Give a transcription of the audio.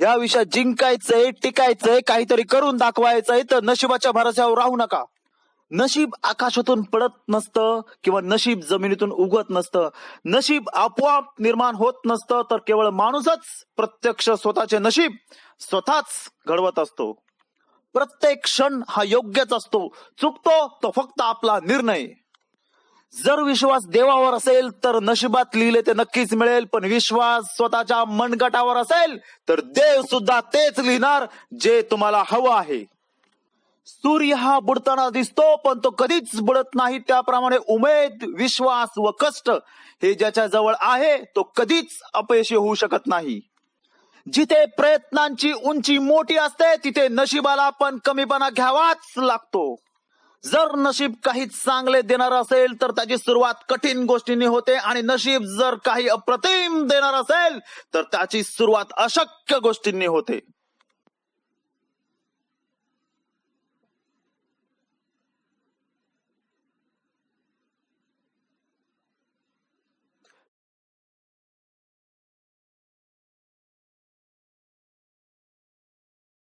या विषयात जिंकायचंय टिकायचंय काहीतरी करून दाखवायचंय तर नशिबाच्या भरोश्यावर राहू नका. नशीब आकाशातून पडत नसतं किंवा नशीब जमिनीतून उगवत नसतं. नशीब आपोआप निर्माण होत नसतं तर केवळ माणूसच प्रत्यक्ष स्वतःचे नशीब स्वतःच घडवत असतो. प्रत्येक क्षण हा योग्यच असतो. चुकतो तो फक्त आपला निर्णय. जर विश्वास देवावर असेल तर नशिबात लिहिले ते नक्कीच मिळेल. पण विश्वास स्वतःच्या मनगटावर असेल तर देव सुद्धा तेच लिहिणार जे तुम्हाला हवं आहे. सूर्य हा बुडताना दिसतो पण तो कधीच बुडत नाही. त्याप्रमाणे उमेद विश्वास व कष्ट हे ज्याच्या जवळ आहे तो कधीच अपयशी होऊ शकत नाही. जिथे प्रयत्नांची उंची मोठी असते तिथे नशिबाला पण कमीपणा घ्यावाच लागतो. जर नशीब काही चांगले देणार असेल तर त्याची सुरुवात कठीण गोष्टींनी होते. आणि नशीब जर काही अप्रतिम देणार असेल तर त्याची सुरुवात अशक्य गोष्टींनी होते.